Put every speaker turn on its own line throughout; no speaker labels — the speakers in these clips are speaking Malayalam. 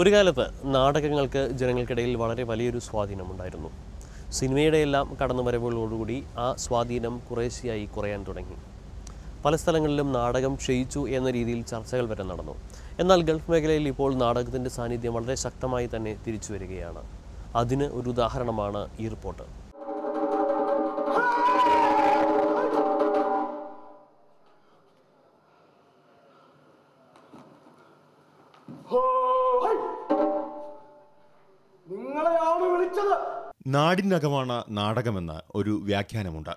ഒരു കാലത്ത് നാടകങ്ങൾക്ക് ജനങ്ങൾക്കിടയിൽ വളരെ വലിയൊരു സ്വാധീനമുണ്ടായിരുന്നു സിനിമയുടെ എല്ലാം കടന്നുവരവുകളോടുകൂടി ആ സ്വാധീനം കുറേശ്ശെയായി കുറയാൻ തുടങ്ങി. പല സ്ഥലങ്ങളിലും നാടകം ക്ഷയിച്ചു എന്ന രീതിയിൽ ചർച്ചകൾ വരെ നടന്നു. എന്നാൽ ഗൾഫ് മേഖലയിൽ ഇപ്പോൾ നാടകത്തിന്റെ സാന്നിധ്യം വളരെ ശക്തമായി തന്നെ തിരിച്ചു വരികയാണ്. അതിന് ഒരു ഉദാഹരണമാണ് ഈ റിപ്പോർട്ട്.
നാടിനകമാണ് നാടകമെന്ന് ഒരു വ്യാഖ്യാനമുണ്ട്.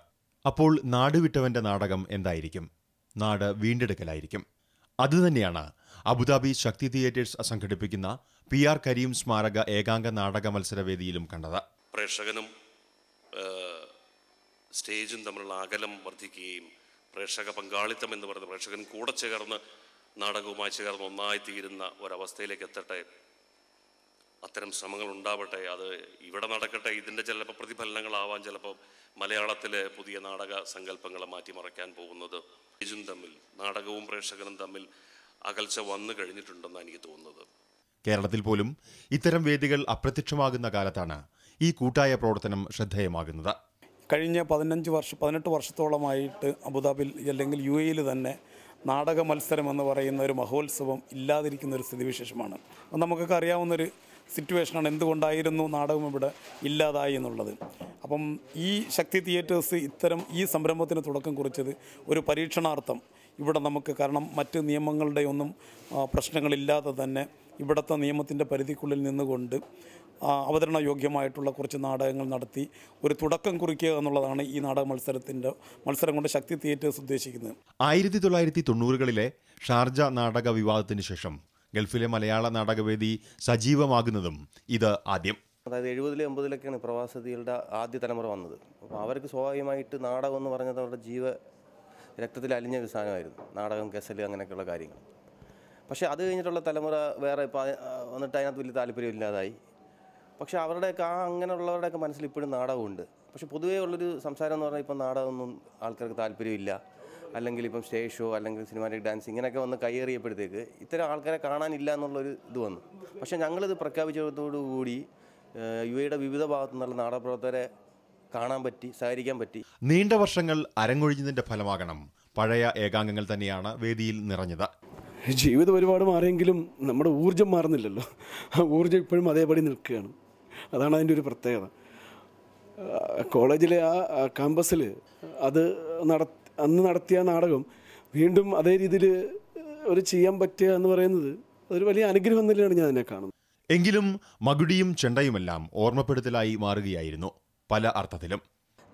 അപ്പോൾ നാടുവിട്ടവന്റെ നാടകം എന്തായിരിക്കും? നാട് വീണ്ടെടുക്കലായിരിക്കും. അതുതന്നെയാണ് അബുദാബി ശക്തി തിയേറ്റേഴ്സ് സംഘടിപ്പിക്കുന്ന പി ആർ കരീം സ്മാരക ഏകാംഗ നാടക മത്സരവേദിയിലും കണ്ടത്.
പ്രേക്ഷകനും സ്റ്റേജും തമ്മിലുള്ള അകലം വർദ്ധിക്കുകയും പ്രേക്ഷക പങ്കാളിത്തം എന്ന് പറയുന്ന പ്രേക്ഷകൻ കൂടെ ചേർന്ന് നാടകവുമായി ചേർന്ന് ഒന്നായി തീരുന്ന ഒരവസ്ഥയിലേക്ക് എത്തട്ടെ അത്തരം ശ്രമങ്ങൾ ഉണ്ടാവട്ടെ അത് ഇവിടെ നടക്കട്ടെ. ഇതിന്റെ ചിലപ്പോൾ പ്രതിഫലനങ്ങളാവാൻ ചിലപ്പോൾ മലയാളത്തിലെ പുതിയ നാടക സങ്കല്പങ്ങളെ മാറ്റിമറയ്ക്കാൻ പോകുന്നത്. ഇജും തമ്മിൽ നാടകവും പ്രേക്ഷകനും തമ്മിൽ അകൽച്ച വന്നു കഴിഞ്ഞിട്ടുണ്ടെന്നാണ് എനിക്ക് തോന്നുന്നത്.
കേരളത്തിൽ പോലും ഇത്തരം വേദികൾ അപ്രത്യക്ഷമാകുന്ന കാലത്താണ് ഈ കൂട്ടായ പ്രവർത്തനം ശ്രദ്ധേയമാകുന്നത്.
കഴിഞ്ഞ പതിനഞ്ച് വർഷം പതിനെട്ട് വർഷത്തോളമായിട്ട് അബുദാബിൽ അല്ലെങ്കിൽ യു എയിൽ തന്നെ നാടക മത്സരം എന്ന് പറയുന്ന ഒരു മഹോത്സവം ഇല്ലാതിരിക്കുന്ന ഒരു സ്ഥിതിവിശേഷമാണ്. അപ്പം നമുക്കൊക്കെ അറിയാവുന്നൊരു സിറ്റുവേഷനാണ് എന്തുകൊണ്ടായിരുന്നു നാടകം ഇവിടെ ഇല്ലാതായി എന്നുള്ളത്. അപ്പം ഈ ശക്തി തിയേറ്റേഴ്സ് ഇത്തരം ഈ സംരംഭത്തിന് തുടക്കം കുറിച്ചത് ഒരു പരീക്ഷണാർത്ഥം. ഇവിടെ നമുക്ക് കാരണം മറ്റ് നിയമങ്ങളുടെ ഒന്നും പ്രശ്നങ്ങളില്ലാതെ തന്നെ ഇവിടുത്തെ നിയമത്തിന്റെ പരിധിക്കുള്ളിൽ നിന്നുകൊണ്ട് അവതരണ യോഗ്യമായിട്ടുള്ള കുറച്ച് നാടകങ്ങൾ നടത്തി ഒരു തുടക്കം കുറിക്കുക എന്നുള്ളതാണ് ഈ നാടക മത്സരത്തിന്റെ മത്സരം കൊണ്ട് ശക്തി തിയേറ്റേഴ്സ് ഉദ്ദേശിക്കുന്നത്.
ആയിരത്തി തൊള്ളായിരത്തി തൊണ്ണൂറുകളിലെ ഷാർജ നാടക വിവാദത്തിന് ശേഷം ഗൾഫിലെ മലയാള നാടകവേദി സജീവമാകുന്നതും ഇത് ആദ്യം.
അതായത് എഴുപതിലും എൺപതിലൊക്കെയാണ് പ്രവാസികളുടെ ആദ്യ തലമുറ വന്നത്. അപ്പോൾ അവർക്ക് സ്വാഭാവികമായിട്ട് നാടകം എന്ന് പറഞ്ഞത് അവരുടെ ജീവ രക്തത്തിൽ അലിഞ്ഞ ഒരു സാധനമായിരുന്നു. നാടകം ഗസൽ അങ്ങനെയൊക്കെയുള്ള കാര്യങ്ങൾ. പക്ഷേ അത് കഴിഞ്ഞിട്ടുള്ള തലമുറ വേറെ ഇപ്പോൾ വന്നിട്ട് അതിനകത്ത് വലിയ താല്പര്യമില്ലാതായി. പക്ഷേ അവരുടെയൊക്കെ ആ അങ്ങനെയുള്ളവരുടെയൊക്കെ മനസ്സിൽ ഇപ്പോഴും നാടകമുണ്ട്. പക്ഷേ പൊതുവേ ഉള്ളൊരു സംസാരം എന്ന് പറഞ്ഞാൽ ഇപ്പം നാടകമൊന്നും ആൾക്കാർക്ക് താല്പര്യമില്ല. അല്ലെങ്കിൽ ഇപ്പം സ്റ്റേജ് ഷോ അല്ലെങ്കിൽ സിനിമാറ്റിക് ഡാൻസ് ഇങ്ങനെയൊക്കെ വന്ന് കയ്യേറിയപ്പോഴത്തേക്ക് ഇത്തരം ആൾക്കാരെ കാണാനില്ല എന്നുള്ളൊരു ഇത് വന്നു. പക്ഷേ ഞങ്ങളിത് പ്രഖ്യാപിച്ചതോടുകൂടി യു എയുടെ വിവിധ ഭാഗത്തു നിന്നുള്ള നാടകപ്രവർത്തകരെ കാണാൻ പറ്റി സഹകരിക്കാൻ പറ്റി.
നീണ്ട വർഷങ്ങൾ അരങ്ങൊഴിഞ്ഞതിന്റെ ഫലമാകണം. പഴയ ഏകാംഗങ്ങൾ തന്നെയാണ് വേദിയിൽ നിറഞ്ഞത്.
ജീവിതം ഒരുപാട് മാറിയെങ്കിലും നമ്മുടെ ഊർജം മാറുന്നില്ലല്ലോ. ആ ഊർജം ഇപ്പോഴും അതേപടി നിൽക്കുകയാണ്. അതാണ് അതിന്റെ ഒരു പ്രത്യേകത. കോളേജിലെ ആ ക്യാമ്പസിൽ അത് നട അന്ന് നടത്തിയ നാടകം വീണ്ടും അതേ രീതിയിൽ ഒരു ചെയ്യാൻ പറ്റുക എന്ന് പറയുന്നത് ഒരു വലിയ അനുഗ്രഹം തന്നെയാണ് ഞാൻ അതിനെ കാണുന്നത്.
എങ്കിലും മകുടിയും ചെണ്ടയുമെല്ലാം ഓർമ്മപ്പെടുത്തലായി മാറുകയായിരുന്നു പല അർത്ഥത്തിലും.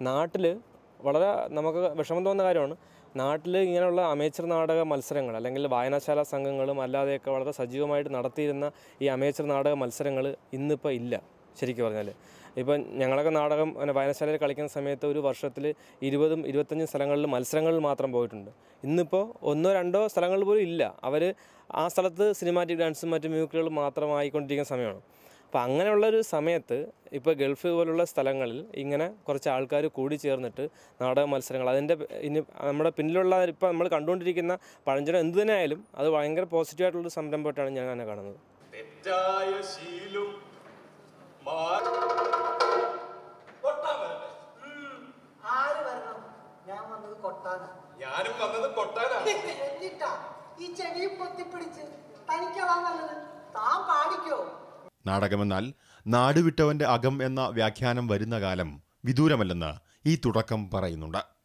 നാട്ടിൽ വളരെ നമുക്ക് വിഷമം തോന്നുന്ന കാര്യമാണ്. നാട്ടിൽ ഇങ്ങനെയുള്ള അമേച്ചർ നാടക മത്സരങ്ങൾ അല്ലെങ്കിൽ വായനാശാല സംഘങ്ങളും അല്ലാതെയൊക്കെ വളരെ സജീവമായിട്ട് നടത്തിയിരുന്ന ഈ അമേച്ചർ നാടക മത്സരങ്ങൾ ഇന്നിപ്പോൾ ഇല്ല. ശരിക്കും പറഞ്ഞാൽ ഇപ്പം ഞങ്ങളൊക്കെ നാടകം പിന്നെ വായനശാലയിൽ കളിക്കുന്ന സമയത്ത് ഒരു വർഷത്തിൽ ഇരുപതും ഇരുപത്തഞ്ചും സ്ഥലങ്ങളിൽ മത്സരങ്ങളിൽ മാത്രം പോയിട്ടുണ്ട്. ഇന്നിപ്പോൾ ഒന്നോ രണ്ടോ സ്ഥലങ്ങളിൽ പോലും ഇല്ല. അവർ ആ സ്ഥലത്ത് സിനിമാറ്റിക് ഡാൻസും മറ്റു മ്യൂസിക്കുകളും മാത്രമായിക്കൊണ്ടിരിക്കുന്ന സമയമാണ്. അപ്പോൾ അങ്ങനെയുള്ളൊരു സമയത്ത് ഇപ്പോൾ ഗൾഫ് പോലുള്ള സ്ഥലങ്ങളിൽ ഇങ്ങനെ കുറച്ച് ആൾക്കാർ കൂടി ചേർന്നിട്ട് നാടക മത്സരങ്ങൾ അതിന്റെ ഇനി നമ്മുടെ പിന്നിലുള്ള ഇപ്പോൾ നമ്മൾ കണ്ടുകൊണ്ടിരിക്കുന്ന പഴഞ്ചനം എന്തു തന്നെ ആയാലും അത് ഭയങ്കര പോസിറ്റീവായിട്ടുള്ളൊരു സംരംഭമായിട്ടാണ് ഞാൻ അങ്ങനെ കാണുന്നത്.
ഈ പാടിക്കോ?
നാടകമെന്നാൽ നാടുവിട്ടവന്റെ അകം എന്ന വ്യാഖ്യാനം വരുന്ന കാലം വിദൂരമല്ലെന്ന് ഈ തുടക്കം പറയുന്നുണ്ട്.